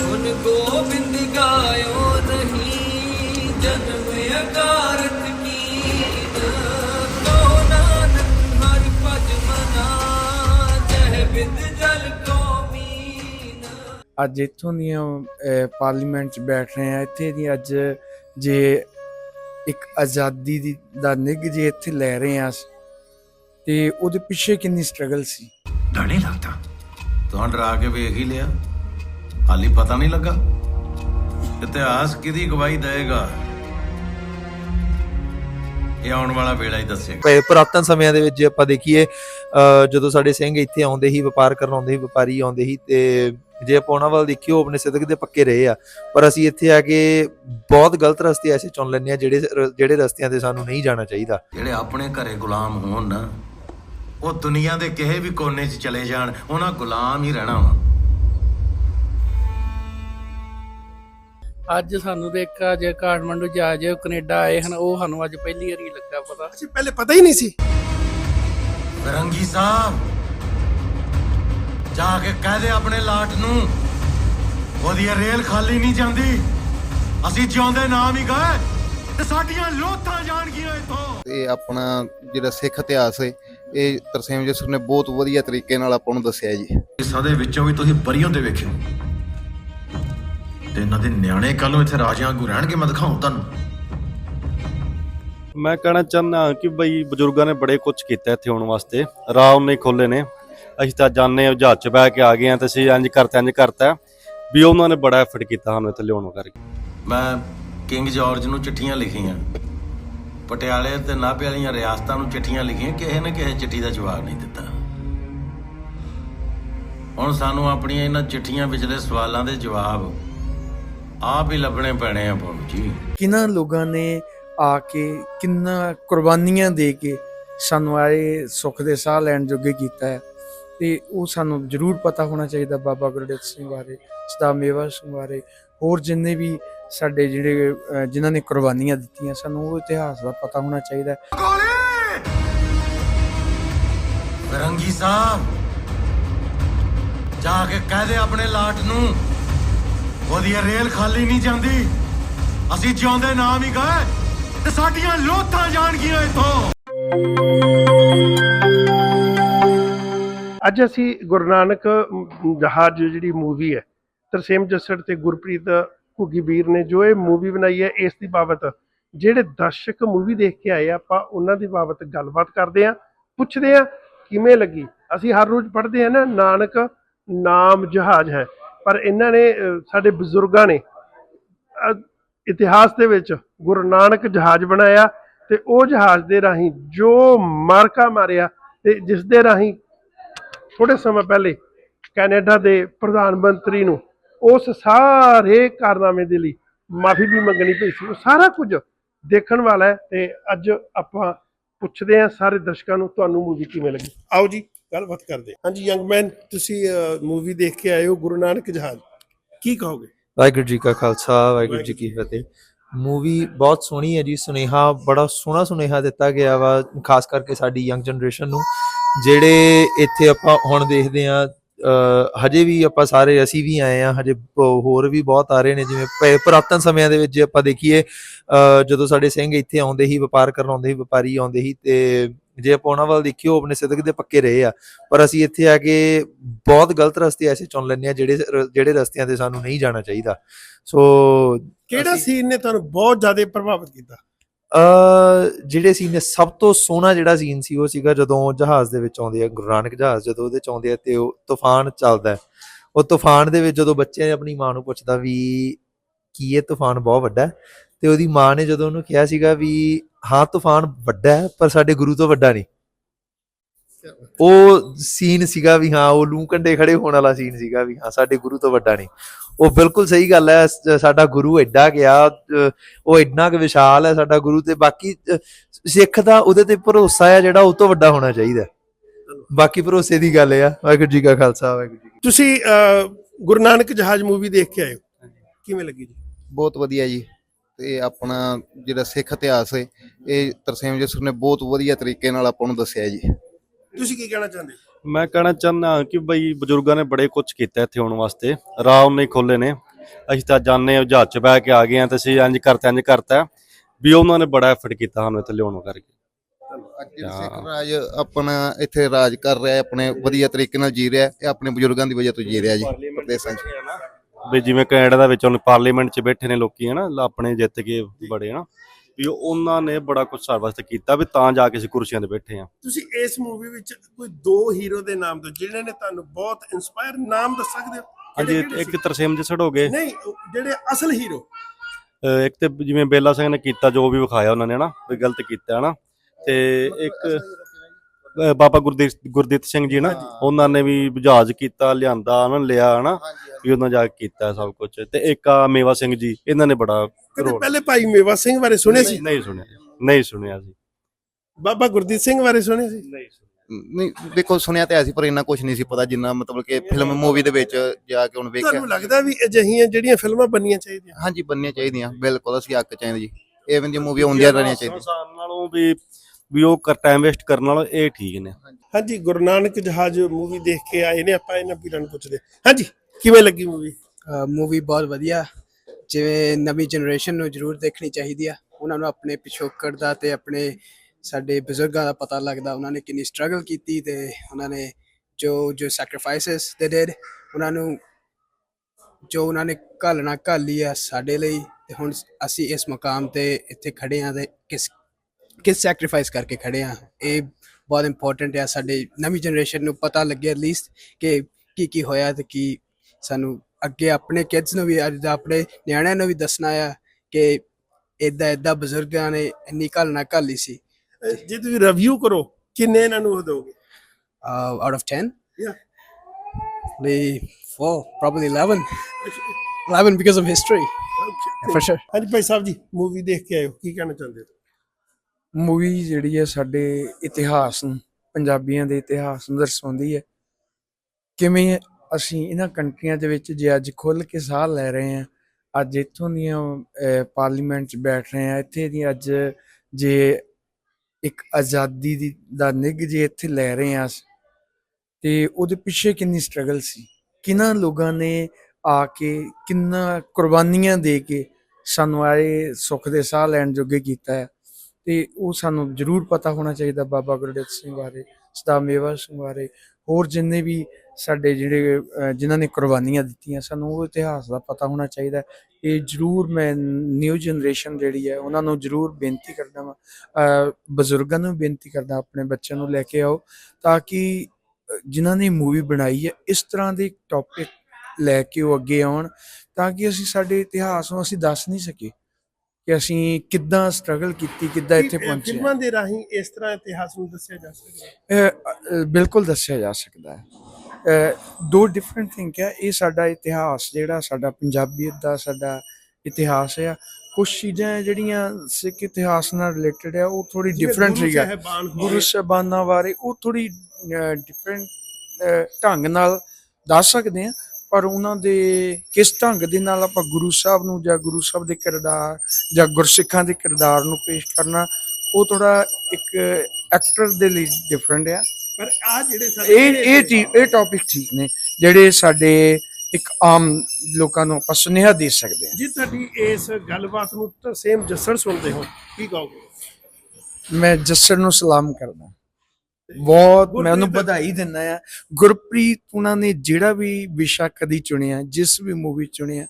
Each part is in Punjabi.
ਗੁਣ ਗੋਬਿੰਦ ਗਾਇਓ ਨਹੀਂ ਜਨਮ ਅਕਾਰਤ ਕੀਨ ਕੋ ਨਾਨਕ ਹਰ ਭਜ ਮਨਾ ਜਹ ਬਿਦ ਜਲ ਕੋ ਮੀਨ। ਅੱਜ ਇੱਥੋਂ ਦੀਆਂ ਪਾਰਲੀਮੈਂਟ 'ਚ ਬੈਠ ਰਹੇ ਆ ਇੱਥੇ ਦੀ ਅੱਜ ਜੇ ਇੱਕ ਆਜ਼ਾਦੀ ਦੀ ਦਾ ਨਿੱਘ ਜੇ ਇੱਥੇ ਲੈ ਰਹੇ ਆ ਤੇ ਉਹਦੇ ਪਿੱਛੇ ਕਿੰਨੀ ਸਟਰਗਲ ਸੀ? ਡਰ ਨਹੀਂ ਲੱਗਦਾ। ਤੁਹਾਨੂੰ ਡਰਾ ਕੇ ਵੇਖ ਹੀ ਲਿਆ। ਹਾਲੀ ਪਤਾ ਨਹੀਂ ਲੱਗਾ। ਇਤਿਹਾਸ ਕਿਹਦੀ ਗਵਾਹੀ ਦੇਗਾ ਇਹ ਆਉਣ ਵਾਲਾ ਵੇਲਾ ਹੀ ਦੱਸੇਗਾ। ਪ- ਪੁਰਾਤਨ ਸਮਿਆਂ ਦੇ ਵਿੱਚ ਜੇ ਆਪਾਂ ਦੇਖੀਏ ਜਦੋਂ ਸਾਡੇ ਸਿੰਘ ਇੱਥੇ ਆਉਂਦੇ ਹੀ ਵਪਾਰ ਕਰਨ ਆਉਂਦੇ ਸੀ ਵਪਾਰੀ ਆਉਂਦੇ ਸੀ ਤੇ ਜੇ ਆਪਾਂ ਉਹਨਾਂ ਵੱਲ ਦੇਖੀਏ ਉਹ ਆਪਣੇ ਸਿੱਧਕ ਦੇ ਪੱਕੇ ਰਹੇ ਆ। ਪਰ ਅਸੀਂ ਇੱਥੇ ਆ ਕੇ ਬਹੁਤ ਗਲਤ ਰਸਤੇ ਐਸੇ ਚੁਣ ਲੈਂਦੇ ਆ ਜਿਹੜੇ ਜਿਹੜੇ ਰਸਤਿਆਂ ਤੇ ਸਾਨੂੰ ਨਹੀਂ ਜਾਣਾ ਚਾਹੀਦਾ। ਜਿਹੜੇ ਆਪਣੇ ਘਰੇ ਗੁਲਾਮ ਹੋਣ ਨਾ ਉਹ ਦੁਨੀਆ ਦੇ ਕਿਸੇ ਵੀ ਕੋਨੇ 'ਚ ਚਲੇ ਜਾਣ ਉਹਨਾਂ ਗੁਲਾਮ ਹੀ ਰਹਿਣਾ ਵਾ। ਅੱਜ ਸਾਨੂੰ ਤੇ ਇੱਕ ਅੱਜ ਕਾਠਮੰਡੂ ਜਾ ਜੇ ਕੈਨੇਡਾ ਆਏ ਹਨ ਉਹ ਸਾਨੂੰ ਅੱਜ ਪਹਿਲੀ ਵਾਰੀ ਲੱਗਾ ਪਤਾ। ਅਸੀਂ ਪਹਿਲੇ ਪਤਾ ਹੀ ਨਹੀਂ ਸੀ। ਰੰਗੀ ਸਾਹਿਬ ਜਾ ਕੇ ਕਹਿ ਦੇ ਆਪਣੇ ਲਾਟ ਨੂੰ ਉਹਦੀ ਇਹ ਰੇਲ ਖਾਲੀ ਨਹੀਂ ਜਾਂਦੀ। ਅਸੀਂ ਜਿਉਂਦੇ ਨਾਮ ਹੀ ਗਏ ਤੇ ਸਾਡੀਆਂ ਲੋਥਾਂ ਜਾਣਗੀਆਂ ਇੱਥੋਂ। ਇਹ ਆਪਣਾ ਜਿਹੜਾ ਸਿੱਖ ਇਤਿਹਾਸ ਹੈ ਇਹ ਤਰਸੇਮ ਜਸਰ ਨੇ ਬਹੁਤ ਵਧੀਆ ਤਰੀਕੇ ਨਾਲ ਆਪਾਂ ਨੂੰ ਦੱਸਿਆ ਜੀ। ਇਸਾਂ ਦੇ ਵਿੱਚੋਂ ਵੀ ਤੁਸੀਂ ਬਰੀ ਹੁੰਦੇ ਵੇਖਿਓ। ਤੇ ਇਹਨਾਂ ਦੇ ਨਿਆਣੇ ਕੱਲ ਨੂੰ ਇੱਥੇ ਰਾਜਿਆਂ ਵਾਂਗੂ ਰਹਿਣਗੇ ਮੈਂ ਦਿਖਾਉਂ ਤੁਹਾਨੂੰ। ਮੈਂ ਕਹਿਣਾ ਚਾਹੁੰਦਾ ਕਿ ਬਈ ਬਜ਼ੁਰਗਾਂ ਨੇ ਬੜੇ ਕੁਝ ਕੀਤਾ ਇੱਥੇ ਆਉਣ ਵਾਸਤੇ। ਰਾਹ ਉਹਨੇ ਖੋਲੇ ਨੇ। ਅਸੀਂ ਤਾਂ ਜਾਣੇ ਹਾਂ ਜਹਾਜ਼ 'ਚ ਬਹਿ ਕੇ ਆ ਗਏ ਹਾਂ ਤੇ ਅਸੀਂ ਇੰਜ ਕਰਤਾ ਇੰਜ ਕਰਤਾ। ਵੀ ਉਹਨਾਂ ਨੇ ਬੜਾ ਐਫਰਟ ਕੀਤਾ ਸਾਨੂੰ ਇੱਥੇ ਲਿਆਉਣ ਕਰਕੇ। ਮੈਂ ਕਿੰਗ ਜਾਰਜ ਨੂੰ ਚਿੱਠੀਆਂ ਲਿਖੀਆਂ। ਪਟਿਆਲੇ ਤੇ ਨਾਭੇ ਵਾਲੀਆਂ ਰਿਆਸਤਾਂ ਨੂੰ ਚਿੱਠੀਆਂ ਲਿਖੀਆਂ ਕਿਸੇ ਨੇ ਕਿਸੇ ਚਿੱਠੀ ਦਾ ਜਵਾਬ ਨਹੀਂ ਦਿੱਤਾ। ਹੁਣ ਸਾਨੂੰ ਆਪਣੀਆਂ ਇਹਨਾਂ ਚਿੱਠੀਆਂ ਵਿਚਲੇ ਸਵਾਲਾਂ ਦੇ ਜਵਾਬ ਆਪ ਹੀ ਲੱਭਣੇ ਪੈਣੇ ਆ ਬਾਬੂ ਜੀ। ਕਿੰਨਾ ਲੋਕਾਂ ਨੇ ਆ ਕੇ ਕਿੰਨਾ ਕੁਰਬਾਨੀਆਂ ਦੇ ਕੇ ਸਾਨੂੰ ਆਏ ਸੁੱਖ ਦੇ ਸਾਹ ਲੈਣ ਜੋਗੇ ਕੀਤਾ ਹੈ। ਤੇ ਉਹ ਸਾਨੂੰ ਜ਼ਰੂਰ ਪਤਾ ਹੋਣਾ ਚਾਹੀਦਾ ਬਾਬਾ ਗੁਰਦਿੱਤ ਸਿੰਘ ਬਾਰੇ ਸਦਾ ਮੇਵਾ ਸਿੰਘ ਬਾਰੇ ਹੋਰ ਜਿੰਨੇ ਵੀ ਸਾਡੇ ਜਿਹੜੇ ਜਿਨ੍ਹਾਂ ਨੇ ਕੁਰਬਾਨੀਆਂ ਦਿੱਤੀਆਂ ਸਾਨੂੰ ਉਹ ਇਤਿਹਾਸ ਦਾ ਪਤਾ ਹੋਣਾ ਚਾਹੀਦਾ ਹੈ। ਰੰਗੀ ਸਾਹਿਬ ਜਾ ਕੇ ਕਹਿ ਦੇ ਆਪਣੇ ਲਾਟ ਨੂੰ। ਉਹਦੀ ਰੇਲ ਖਾਲੀ ਨਹੀਂ ਜਾਂਦੀ। ਅਸੀਂ ਜਿਉਂਦੇ ਨਾਮ ਹੀ ਗਏ ਤੇ ਸਾਡੀਆਂ ਲੋਥਾਂ ਜਾਣਗੀਆਂ ਇੱਥੋਂ। ਅੱਜ ਅਸੀਂ ਗੁਰੂ ਨਾਨਕ ਜਹਾਜ਼ ਜਿਹੜੀ ਮੂਵੀ ਹੈ, ਤਰਸੇਮ ਜੱਸੜ ਤੇ ਗੁਰਪ੍ਰੀਤ ਘੁੱਗੀ ਵੀਰ ਨੇ ਜੋ ਇਹ ਮੂਵੀ ਬਣਾਈ ਹੈ, ਇਸ ਦੀ ਬਾਬਤ ਜਿਹੜੇ ਦਰਸ਼ਕ ਮੂਵੀ ਦੇਖ ਕੇ ਆਏ ਆਪਾਂ ਉਹਨਾਂ ਦੀ ਬਾਬਤ ਗੱਲਬਾਤ ਕਰਦੇ ਆ ਪੁੱਛਦੇ ਆ ਕਿਵੇਂ ਲੱਗੀ? ਅਸੀਂ ਹਰ ਰੋਜ਼ ਪੜ੍ਹਦੇ ਆ ਨਾ, ਨਾਨਕ ਨਾਮ ਜਹਾਜ਼ ਹੈ। ਪਰ ਇਹਨਾਂ ਨੇ ਸਾਡੇ ਬਜ਼ੁਰਗਾਂ ਨੇ ਇਤਿਹਾਸ ਦੇ ਵਿੱਚ ਗੁਰੂ ਨਾਨਕ ਜਹਾਜ਼ ਬਣਾਇਆ ਤੇ ਉਹ ਜਹਾਜ਼ ਦੇ ਰਾਹੀਂ ਜੋ ਮਾਰਕਾ ਮਾਰਿਆ ਤੇ ਜਿਸ ਦੇ ਰਾਹੀਂ ਥੋੜੇ ਸਮਾਂ ਪਹਿਲੇ ਕੈਨੇਡਾ ਦੇ ਪ੍ਰਧਾਨ ਮੰਤਰੀ ਨੂੰ ਉਸ ਸਾਰੇ ਕਾਰਨਾਮੇ ਦੇ ਲਈ ਮਾਫੀ ਵੀ ਮੰਗਣੀ ਪਈ ਸੀ। ਉਹ ਸਾਰਾ ਕੁਝ ਦੇਖਣ ਵਾਲਾ ਹੈ ਤੇ ਅੱਜ ਆਪਾਂ ਪੁੱਛਦੇ ਹਾਂ ਸਾਰੇ ਦਰਸ਼ਕਾਂ ਨੂੰ, ਤੁਹਾਨੂੰ ਮੂਵੀ ਕਿਵੇਂ ਲੱਗੀ? ਆਓ ਜੀ। ਗੱਲਬਾਤ ਕਰਦੇ। ਹਾਂ। ਹਾਂਜੀ ਯੰਗ ਮੈਨ ਤੁਸੀਂ ਮੂਵੀ ਦੇਖ ਕੇ ਆਏ ਹੋ ਗੁਰੂ ਨਾਨਕ ਜਹਾਜ਼। ਕੀ ਕਹੋਗੇ? ਵਾਹਿਗੁਰੂ ਜੀ ਕਾ ਖਾਲਸਾ ਵਾਹਿਗੁਰੂ ਜੀ ਕੀ ਫਤਿਹ। ਮੂਵੀ ਬਹੁਤ ਸੋਹਣੀ ਹੈ ਜੀ ਸੁਨੇਹਾ ਬੜਾ ਸੋਹਣਾ ਸੁਨੇਹਾ ਦਿੱਤਾ ਗਿਆ ਵਾ ਖਾਸ ਕਰਕੇ ਸਾਡੀ ਯੰਗ ਜਨਰੇਸ਼ਨ ਨੂੰ। ਜਿਹੜੇ ਇੱਥੇ ਆਪਾਂ ਹੁਣ ਦੇਖਦੇ ਆ ਹਜੇ ਵੀ ਆਪਾਂ ਸਾਰੇ ਅਸੀਂ ਵੀ ਆਏ ਆ ਹਜੇ ਹੋਰ ਵੀ ਬਹੁਤ ਆ ਰਹੇ ਨੇ ਜਿਵੇਂ ਪੁਰਾਤਨ ਸਮਿਆਂ ਦੇ ਵਿੱਚ ਜੇ ਆਪਾਂ ਦੇਖੀਏ ਜਦੋਂ ਸਾਡੇ ਸਿੰਘ ਇੱਥੇ ਆਉਂਦੇ ਸੀ ਵਪਾਰ ਕਰਨ ਆਉਂਦੇ ਸੀ ਵਪਾਰੀ ਆਉਂਦੇ ਸੀ ਤੇ ਜੇ ਆਪਾਂ ਉਹਨਾਂ ਵੱਲ ਉਹ ਆਪਣੇ ਸਿੱਧਕ ਦੇ ਪੱਕੇ ਰਹੇ ਆ। ਪਰ ਅਸੀਂ ਇੱਥੇ ਆ ਕੇ ਬਹੁਤ ਗਲਤ ਰਸਤੇ ਐਸੇ ਚੁਣ ਲੈਂਦੇ ਆ ਜਿਹੜੇ ਜਿਹੜੇ ਰਸਤਿਆਂ ਤੇ ਸਾਨੂੰ ਨਹੀਂ ਜਾਣਾ ਚਾਹੀਦਾ। ਸੋ ਕਿਹੜਾ ਸੀਨ ਨੇ ਤੁਹਾਨੂੰ ਬਹੁਤ ਜ਼ਿਆਦਾ ਪ੍ਰਭਾਵਿਤ ਕੀਤਾ? ਜਿਹੜੇ ਸੀਨ ਨੇ, ਸਭ ਤੋਂ ਸੋਹਣਾ ਜਿਹੜਾ ਸੀਨ ਸੀ, ਉਹ ਸੀਗਾ ਜਦੋਂ ਜਹਾਜ਼ ਦੇ ਵਿੱਚ ਆਉਂਦੇ ਆ, ਗੁਰੂ ਨਾਨਕ ਜਹਾਜ਼, ਜਦੋਂ ਉਹਦੇ ਚ ਆਉਂਦੇ ਆ ਤੇ ਉਹ ਤੂਫਾਨ ਚੱਲਦਾ ਹੈ। ਉਹ ਤੂਫਾਨ ਦੇ ਵਿੱਚ ਜਦੋਂ ਬੱਚੇ ਆਪਣੀ ਮਾਂ ਨੂੰ ਪੁੱਛਦਾ ਵੀ ਕੀ ਇਹ ਤੂਫਾਨ ਬਹੁਤ ਵੱਡਾ ਹੈ, ਤੇ ਉਹਦੀ ਮਾਂ ਨੇ ਜਦੋਂ ਉਹਨੂੰ ਕਿਹਾ ਸੀਗਾ ਵੀ ਹਾਂ, ਤੂਫਾਨ ਵੱਡਾ ਹੈ, ਪਰ ਸਾਡੇ ਗੁਰੂ ਤੋਂ ਵੱਡਾ ਨਹੀਂ ਉਹ ਸੀਨ ਸੀਗਾ ਵੀ ਹਾਂ, ਉਹ ਲੂੰ ਕੰਡੇ ਖੜੇ ਹੋਣ ਵਾਲਾ ਸੀਨ ਸੀਗਾ ਵੀ ਹਾਂ, ਸਾਡੇ ਗੁਰੂ ਤੋਂ ਵੱਡਾ ਨਹੀਂ ਉਹ ਬਿਲਕੁਲ ਸਹੀ ਗੱਲ ਹੈ ਸਾਡਾ ਗੁਰੂ ਐਡਾ ਗਿਆ ਉਹ ਇੰਨਾ ਕੁ ਵਿਸ਼ਾਲ ਹੈ ਸਾਡਾ ਗੁਰੂ ਤੇ ਬਾਕੀ ਸਿੱਖ ਦਾ ਉਹਦੇ ਤੇ ਭਰੋਸਾ ਹੈ ਜਿਹੜਾ ਉਹ ਤੋਂ ਵੱਡਾ ਹੋਣਾ ਚਾਹੀਦਾ ਬਾਕੀ ਭਰੋਸੇ ਦੀ ਗੱਲ ਆ ਵਾਹਿਗੁਰੂ ਜੀ ਕਾ ਖਾਲਸਾ ਵਾਹਿਗੁਰੂ ਜੀ। ਤੁਸੀਂ ਗੁਰੂ ਨਾਨਕ ਜਹਾਜ਼ ਮੂਵੀ ਦੇਖ ਕੇ ਆਏ ਹੋ? ਕਿਵੇਂ ਲੱਗੀ ਜੀ? ਬਹੁਤ ਵਧੀਆ ਜੀ। ਤੇ ਆਪਣਾ ਜਿਹੜਾ ਸਿੱਖ ਇਤਿਹਾਸ ਹੈ ਇਹ ਤਰਸੇਮ ਜਸਰ ਨੇ ਬਹੁਤ ਵਧੀਆ ਤਰੀਕੇ ਨਾਲ ਆਪਾਂ ਨੂੰ ਦੱਸਿਆ ਜੀ। ਤੁਸੀਂ ਕੀ ਕਹਿਣਾ ਚਾਹੁੰਦੇ ਮੈਂ ਕਹਿਣਾ ਚਾਹੁੰਦਾ ਕਿ ਬਈ ਬਜ਼ੁਰਗਾਂ ਨੇ ਬੜੇ ਕੁਝ ਕੀਤਾ ਇੱਥੇ ਆਉਣ ਵਾਸਤੇ। ਰਾਹ ਉਹਨੇ ਖੋਲੇ ਨੇ। ਅਸੀਂ ਤਾਂ ਜਾਣੇ ਹਾਂ ਜਹਾਜ਼ 'ਚ ਬਹਿ ਕੇ ਆ ਗਏ ਆ ਤੇ ਅਸੀਂ ਇੰਜ ਕਰਤਾ ਇੰਜ ਕਰਤਾ। ਵੀ ਉਹਨਾਂ ਨੇ ਬੜਾ ਐਫਰਟ ਕੀਤਾ ਸਾਨੂੰ ਇੱਥੇ ਲਿਆਉਣ ਕਰਕੇ। ਸਿੱਖ ਰਾਜ ਆਪਣਾ ਇੱਥੇ ਰਾਜ ਕਰ ਰਿਹਾ ਹੈ ਆਪਣੇ ਵਧੀਆ ਤਰੀਕੇ ਨਾਲ ਜੀ ਰਿਹਾ ਹੈ ਇਹ ਆਪਣੇ ਬਜ਼ੁਰਗਾਂ ਦੀ ਵਜ੍ਹਾ ਤੋਂ ਜੀ ਰਿਹਾ ਜੀ ਪ੍ਰਦੇਸ਼ਾਂ 'ਚ। ਵੀ ਜਿਵੇਂ ਕੈਨੇਡਾ ਦੇ ਵਿੱਚ ਹੁਣ ਪਾਰਲੀਮੈਂਟ 'ਚ ਬੈਠੇ ਨੇ ਲੋਕੀ ਹਨਾ ਆਪਣੇ ਜਿੱਤ ਕੇ ਬੜੇ ਹਨਾ। ਵੀ ਉਹਨਾਂ ਨੇ ਬੜਾ ਕੁਝ ਸਾਡੇ ਵਾਸਤੇ ਕੀਤਾ ਵੀ ਤਾਂ ਜਾ ਕੇ ਅਸੀਂ ਕੁਰਸੀਆਂ ਤੇ ਬੈਠੇ ਆ ਤੁਸੀਂ ਇਸ ਮੂਵੀ ਵਿੱਚ ਕੋਈ ਦੋ ਹੀਰੋ ਦੇ ਨਾਮ ਦੋ ਜਿਨ੍ਹਾਂ ਨੇ ਤੁਹਾਨੂੰ ਬਹੁਤ ਇਨਸਪਾਇਰ ਨਾਮ ਦੱਸ ਸਕਦੇ ਹੋ? ਹਾਂਜੀ ਇੱਕ ਤਰਸੇਮ ਜਸੜ ਹੋ ਗਏ। ਸੀ? ਨਹੀਂ ਉਹ ਜਿਹੜੇ ਅਸਲ ਹੀਰੋ ਅਹ ਇੱਕ ਤੇ ਜਿਵੇਂ ਬੇਲਾ ਸਿੰਘ ਨੇ ਕੀਤਾ ਜੋ ਵੀ ਵਿਖਾਇਆ ਉਹਨਾਂ ਨੇ ਹਨਾ ਵੀ ਗਲਤ ਕੀਤਾ ਹਨਾ ਤੇ ਇੱਕ ਅਹ ਬਾਬਾ ਗੁਰਦੀਪ ਗੁਰਦੀਪ ਸਿੰਘ ਜੀ ਨਾ ਉਹਨਾਂ ਨੇ ਵੀ ਜਹਾਜ਼ ਕੀਤਾ ਲਿਆਂਦਾ ਉਹਨਾਂ ਨੇ ਲਿਆ ਹਨਾ ਵੀ ਉਹਨਾਂ ਜਾ ਕੇ ਕੀਤਾ ਸਭ ਕੁਝ ਤੇ ਇੱਕ ਆ ਮੇਵਾ ਸਿੰਘ ਜੀ ਇਹਨਾਂ ਨੇ ਬੜਾ ਕਦੇ ਰੋਲ ਪਹਿਲੇ ਭਾਈ ਮੇਵਾ ਸਿੰਘ ਬਾਰੇ ਸੁਣੇ ਸੀ? ਨਹੀਂ ਸੁਣਿਆ ਨਹੀਂ ਸੁਣਿਆ ਸੀ। ਬਾਬਾ ਗੁਰਦੀਪ ਸਿੰਘ ਬਾਰੇ ਸੁਣੇ ਸੀ? ਨਹੀਂ ਨਹੀਂ ਦੇਖੋ ਸੁਣਿਆ ਤੇ ਸੀ ਪਰ ਇੰਨਾ ਕੁਝ ਨਹੀਂ ਸੀ ਪਤਾ ਜਿੰਨਾ ਮਤਲਬ ਕਿ ਫਿਲਮ ਮੂਵੀ ਦੇ ਵਿੱਚ ਜਾ। ਕੇ ਹੁਣ ਵੇਖਿਆ। ਤੁਹਾਨੂੰ ਲੱਗਦਾ ਵੀ ਅਜਿਹੀਆਂ ਜਿਹੜੀਆਂ ਫਿਲਮਾਂ ਬਣਨੀਆਂ ਚਾਹੀਦੀਆਂ? ਹਾਂਜੀ ਬੰਨੀਆਂ ਚਾਹੀਦੀਆਂ ਬਿਲਕੁਲ ਅਸੀਂ ਹੱਕ ਚਾਹੀਦੇ ਜੀ। ਐਵੇਂ ਦੀਆਂ ਮੂਵੀਆਂ ਹੁੰਦੀਆਂ ਰਹਿਣੀਆਂ ਚਾਹੀਦੀਆਂ। ਸੰਸਾਰ ਨਾਲੋਂ ਵੀ ਵੀ ਉਹ ਟਾਈਮ ਵੇਸਟ ਕਰਨ ਨਾਲੋਂ ਇਹ ਠੀਕ ਨੇ। ਹਾਂਜੀ। ਗੁਰੂ ਨਾਨਕ ਜਹਾਜ਼ ਮੂਵੀ ਦੇਖ ਕੇ ਆਏ ਨੇ ਆਪਾਂ ਇਹਨਾਂ ਵੀਰਾਂ ਨੂੰ ਪੁੱਛਦੇ ਹਾਂਜੀ ਕਿਵੇਂ ਲੱਗੀ ਮੂਵੀ ਮੂਵੀ ਬਹੁਤ ਵਧੀਆ। ਜਿਵੇਂ ਨਵੀਂ ਜਨਰੇਸ਼ਨ ਨੂੰ ਜ਼ਰੂਰ ਦੇਖਣੀ ਚਾਹੀਦੀ ਆ। ਉਹਨਾਂ ਨੂੰ ਆਪਣੇ ਪਿਛੋਕੜ ਦਾ ਤੇ ਆਪਣੇ ਸਾਡੇ ਬਜ਼ੁਰਗਾਂ ਦਾ ਪਤਾ ਲੱਗਦਾ। ਉਹਨਾਂ ਨੇ ਕਿੰਨੀ ਸਟਰਗਲ ਕੀਤੀ ਤੇ ਉਹਨਾਂ ਨੇ ਜੋ ਜੋ ਸੈਕਰੀਫਾਈਸਸ ਦੇ ਡਿਡ ਉਹਨਾਂ ਨੂੰ ਜੋ ਉਹਨਾਂ ਨੇ ਘਾਲਣਾ ਘਾਲੀ ਆ ਸਾਡੇ ਲਈ। ਤੇ ਹੁਣ ਅਸੀਂ ਇਸ ਮੁਕਾਮ ਤੇ ਇੱਥੇ ਖੜੇ ਆ ਤੇ ਕਿਸ ਕਿਸ ਸੈਕਰੀਫਾਈਸ ਕਰਕੇ ਖੜੇ ਆ? ਇਹ ਬਹੁਤ ਇੰਪੋਰਟੈਂਟ ਹੈ ਸਾਡੇ ਨਵੀਂ ਜਨਰੇਸ਼ਨ ਨੂੰ ਪਤਾ ਲੱਗੇ ਐਟਲੀਸਟ ਕਿ ਕੀ ਕੀ ਹੋਇਆ ਤੇ ਕੀ ਸਾਨੂੰ ਅੱਗੇ ਆਪਣੇ ਕਿਡਸ ਨੂੰ ਵੀ ਅੱਜ ਦਾ ਆਪਣੇ ਨਿਆਣਿਆਂ ਨੂੰ ਵੀ ਦੱਸਣਾ ਆ ਕਿ ਇਦਾਂ ਇਦਾਂ ਬਜ਼ੁਰਗਾਂ ਨੇ ਇੰਨੀ ਘਾਲਣਾ ਘਾਲੀ ਸੀ। ਅਹ ਜੇ ਤੁਸੀਂ ਰਿਵਿਊ ਕਰੋ ਕਿੰਨੇ ਇਹਨਾਂ ਨੂੰ ਦੋਗੇ out of 10 Yeah. the four probably 11 11 because of history. For sure. ਹਾਂਜੀ ਭਾਈ ਸਾਹਿਬ ਜੀ ਮੂਵੀ ਦੇਖ ਕੇ ਆਇਓ ਕੀ ਕਹਿਣਾ ਚਾਹੁੰਦੇ ਹੋ? ਮੂਵੀ ਜਿਹੜੀ ਹੈ ਸਾਡੇ ਇਤਿਹਾਸ ਨੂੰ ਪੰਜਾਬੀਆਂ ਦੇ ਇਤਿਹਾਸ ਨੂੰ ਦਰਸਾਉਂਦੀ ਹੈ। ਕਿਵੇਂ ਅਸੀਂ ਇਹਨਾਂ ਕੰਟਰੀਆਂ ਦੇ ਵਿੱਚ ਜੇ ਅੱਜ ਖੁੱਲ ਕੇ ਸਾਹ ਲੈ ਰਹੇ ਹਾਂ ਅੱਜ ਇੱਥੋਂ ਦੀਆਂ ਪਾਰਲੀਮੈਂਟ 'ਚ ਬੈਠ ਰਹੇ ਹਾਂ ਇੱਥੇ ਦੀ ਅੱਜ ਜੇ ਇੱਕ ਆਜ਼ਾਦੀ ਦੀ ਦਾ ਨਿੱਘ ਜੇ ਇੱਥੇ ਲੈ ਰਹੇ ਹਾਂ ਅਸੀਂ, ਤੇ ਉਹਦੇ ਪਿੱਛੇ ਕਿੰਨੀ ਸਟਰਗਲ ਸੀ। ਕਿੰਨਾ ਲੋਕਾਂ ਨੇ ਆ ਕੇ ਕਿੰਨਾ ਕੁਰਬਾਨੀਆਂ ਦੇ ਕੇ ਸਾਨੂੰ ਆਏ ਸੁੱਖ ਦੇ ਸਾਹ ਲੈਣ ਜੋਗੇ ਕੀਤਾ ਹੈ। ਤੇ ਉਹ ਸਾਨੂੰ ਜ਼ਰੂਰ ਪਤਾ ਹੋਣਾ ਚਾਹੀਦਾ ਬਾਬਾ ਗੁਰਦਿੱਤ ਸਿੰਘ ਬਾਰੇ ਸਦਾ ਮੇਵਾ ਸਿੰਘ ਬਾਰੇ ਹੋਰ ਜਿੰਨੇ ਵੀ ਸਾਡੇ ਜਿਹੜੇ ਅਹ, ਜਿਨ੍ਹਾਂ ਨੇ ਕੁਰਬਾਨੀਆਂ ਦਿੱਤੀਆਂ ਸਾਨੂੰ ਉਹ ਇਤਿਹਾਸ ਦਾ ਪਤਾ ਹੋਣਾ ਚਾਹੀਦਾ। ਇਹ ਜ਼ਰੂਰ ਮੈਂ ਨਿਊ ਜਨਰੇਸ਼ਨ ਜਿਹੜੀ ਹੈ ਉਹਨਾਂ ਨੂੰ ਜ਼ਰੂਰ ਬੇਨਤੀ ਕਰਦਾ ਵਾਂ ਬਜ਼ੁਰਗਾਂ ਨੂੰ ਬੇਨਤੀ ਕਰਦਾ ਆਪਣੇ ਬੱਚਿਆਂ ਨੂੰ ਲੈ ਕੇ ਆਓ ਤਾਂ ਕਿ ਅਹ, ਜਿਨ੍ਹਾਂ ਨੇ ਮੂਵੀ ਬਣਾਈ ਹੈ ਇਸ ਤਰ੍ਹਾਂ ਦੇ ਟੌਪਿਕ ਲੈ ਕੇ ਉਹ ਅੱਗੇ ਆਉਣ ਤਾਂ ਕਿ ਅਸੀਂ ਸਾਡੇ ਇਤਿਹਾਸ ਨੂੰ ਅਸੀਂ ਦੱਸ ਨਹੀਂ ਸਕੇ ਕਿ ਅਸੀਂ ਕਿੱਦਾਂ ਸਟਰਗਲ ਕੀਤੀ ਕਿੱਦਾਂ ਇੱਥੇ ਪਹੁੰਚੇ ਫਿਲਮਾਂ ਦੇ ਰਾਹੀਂ ਇਸ ਤਰ੍ਹਾਂ ਇਤਿਹਾਸ ਨੂੰ ਦੱਸਿਆ ਜਾ ਸਕਦਾ ਹੈ। ਬਿਲਕੁਲ ਦੱਸਿਆ ਜਾ ਸਕਦਾ ਹੈ। ਦੋ ਡਿਫਰੈਂਟ ਥਿੰਕ ਹੈ। ਇਹ ਸਾਡਾ ਇਤਿਹਾਸ ਜਿਹੜਾ ਸਾਡਾ ਪੰਜਾਬੀਅਤ ਦਾ ਸਾਡਾ ਇਤਿਹਾਸ ਹੈ। ਕੁਝ ਚੀਜ਼ਾਂ ਹੈ ਜਿਹੜੀਆਂ ਸਿੱਖ ਇਤਿਹਾਸ ਨਾਲ ਰਿਲੇਟਡ ਹੈ ਉਹ ਥੋੜੀ ਡਿਫਰੈਂਟ ਸਾਹਿਬਾਨ ਹੋਏ, ਗੁਰੂ ਸਾਹਿਬਾਨਾਂ ਬਾਰੇ ਉਹ ਥੋੜੀ ਡਿਫਰੈਂਟ ਢੰਗ ਨਾਲ ਦੱਸ ਸਕਦੇ ਆ ਪਰ ਉਹਨਾਂ ਦੇ ਕਿਸ ਢੰਗ ਦੇ ਨਾਲ ਆਪਾਂ ਗੁਰੂ ਸਾਹਿਬ ਨੂੰ ਜਾਂ ਗੁਰੂ ਸਾਹਿਬ ਦੇ ਕਿਰਦਾਰ ਜਾਂ ਗੁਰਸਿੱਖਾਂ ਦੇ ਕਿਰਦਾਰ ਨੂੰ ਪੇਸ਼ ਕਰਨਾ ਉਹ ਥੋੜਾ ਇੱਕ ਐਕਟਰ ਦੇ ਲਈ ਡਿਫਰੈਂਟ ਆ। ਪਰ ਆ ਜਿਹੜੇ ਸਾਡੇ ਇਹ ਇਹ ਚੀਜ਼ ਇਹ ਟੌਪਿਕ ਠੀਕ ਨੇ ਜਿਹੜੇ ਸਾਡੇ ਇੱਕ ਆਮ ਲੋਕਾਂ ਨੂੰ ਆਪਾਂ ਸੁਨੇਹਾ ਦੇ ਸਕਦੇ ਹਾਂ। ਜੇ ਤੁਹਾਡੀ ਇਸ ਗੱਲਬਾਤ ਨੂੰ ਤਾਂ ਸੇਮ ਜੱਸਰ ਸੁਣਦੇ ਹੋ। ਕੀ ਕਹੋਗੇ? ਮੈਂ ਜੱਸਰ ਨੂੰ ਸਲਾਮ ਕਰਦਾ। ਬਹੁਤ ਮੈਂ ਉਹਨੂੰ ਗੁਰਪ੍ਰੀਤ- ਵਧਾਈ ਦਿੰਦਾ ਆ ਗੁਰਪ੍ਰੀਤ ਉਹਨਾਂ ਨੇ ਜਿਹੜਾ ਵੀ ਵਿਸ਼ਾ ਕਦੀ ਚੁਣਿਆ ਜਿਸ ਵੀ ਮੂਵੀ ਚੁਣਿਆ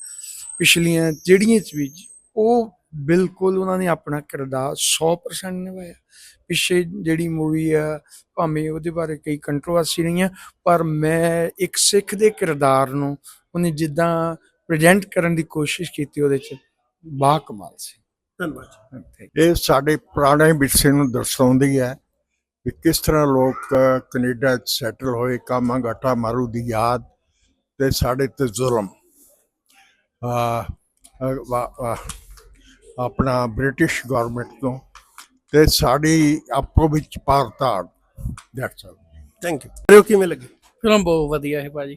ਪਿਛਲੀਆਂ ਜਿਹੜੀਆਂ ਚ ਵੀ ਉਹ ਬਿਲਕੁਲ ਉਹਨਾਂ ਨੇ ਆਪਣਾ ਕਿਰਦਾਰ 100% ਨਿਭਾਇਆ। ਪਿੱਛੇ ਜਿਹੜੀ ਮੂਵੀ ਆ ਭਾਵੇਂ ਉਹਦੇ ਬਾਰੇ ਕਈ ਕੰਟਰੋਵਰਸੀ ਰਹੀਆਂ ਪਰ ਮੈਂ ਇੱਕ ਸਿੱਖ ਦੇ ਕਿਰਦਾਰ ਨੂੰ ਉਹਨੇ ਜਿੱਦਾਂ ਪ੍ਰੈਜ਼ੈਂਟ ਕਰਨ ਦੀ ਕੋਸ਼ਿਸ਼ ਕੀਤੀ ਉਹਦੇ ਚ ਬਾ ਕਮਾਲ ਸੀ। ਧੰਨਵਾਦ ਇਹ ਸਾਡੇ ਪੁਰਾਣੇ ਵਿਰਸੇ ਨੂੰ ਦਰਸਾਉਂਦੀ ਹੈ ਕਿ ਕਿਸ ਤਰ੍ਹਾਂ ਲੋਕ ਕੈਨੇਡਾ 'ਚ ਸੈਟਲ ਹੋਏ ਕਾਮਾ ਗਾਟਾ ਮਾਰੂ ਦੀ ਯਾਦ ਤੇ ਸਾਡੇ ਤੇ ਜ਼ੁਲਮ। ਆ ਆਪਣਾ ਬ੍ਰਿਟਿਸ਼ ਗਵਰਨਮੈਂਟ ਤੋਂ ਤੇ ਸਾਡੀ ਆਪੋ ਵਿੱਚ ਪਾਰਤਾੜ ਦੈਟਸ ਆਲ ਥੈਂਕ ਯੂ ਕਰਿਓ ਕਿਵੇਂ ਲੱਗੀ? ਫਿਲਮ ਬਹੁਤ ਵਧੀਆ ਹੈ ਭਾਜੀ।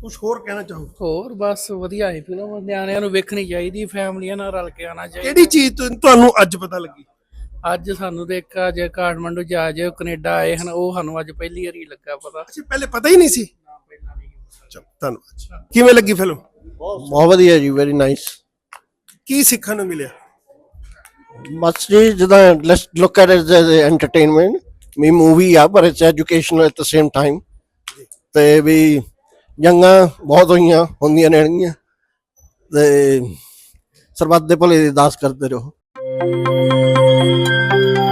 ਕੁਝ ਹੋਰ ਕਹਿਣਾ ਚਾਹੋ ਹੋਰ ਬਸ ਵਧੀਆ ਹੈ ਫਿਲਮ। ਨਿਆਣਿਆਂ ਨੂੰ ਵੇਖਣੀ ਚਾਹੀਦੀ ਫੈਮਲੀਆਂ ਨਾਲ ਰਲ ਕੇ ਆਣਾ ਚਾਹੀਦਾ। ਕਿਹੜੀ ਚੀਜ਼ ਤੁਹਾਨੂੰ ਅੱਜ ਪਤਾ ਲੱਗੀ? ਅੱਜ ਸਾਨੂੰ ਤੇ ਇੱਕ ਅੱਜ ਕਾਠਮੰਡੂ ਜਾ ਜੇ ਕੈਨੇਡਾ ਆਏ ਹਨ ਉਹ ਸਾਨੂੰ ਅੱਜ ਪਹਿਲੀ ਵਾਰੀ ਲੱਗਾ ਪਤਾ। ਅੱਛਾ ਪਹਿਲੇ ਪਤਾ ਹੀ ਨਹੀਂ ਸੀ? ਚਲੋ ਧੰਨਵਾਦ ਕਿਵੇਂ ਲੱਗੀ ਫਿਲਮ ਬਹੁਤ ਵਧੀਆ ਜੀ ਵੈਰੀ ਨਾਈਸ ਕੀ ਸਿੱਖਣ ਨੂੰ ਮਿਲਿਆ? ਬਸ ਜੀ ਜਿੱਦਾਂ let's look at it as entertainment me movie ਆ ਪਰ it's educational at the same time ਤੇ ਵੀ ਜੰਗਾਂ ਬਹੁਤ ਹੋਈਆਂ ਹੁੰਦੀਆਂ ਰਹਿਣਗੀਆਂ। ਤੇ ਸਰਬੱਤ ਦੇ ਭਲੇ ਦੀ ਅਰਦਾਸ ਕਰਦੇ ਰਹੋ। Thank you.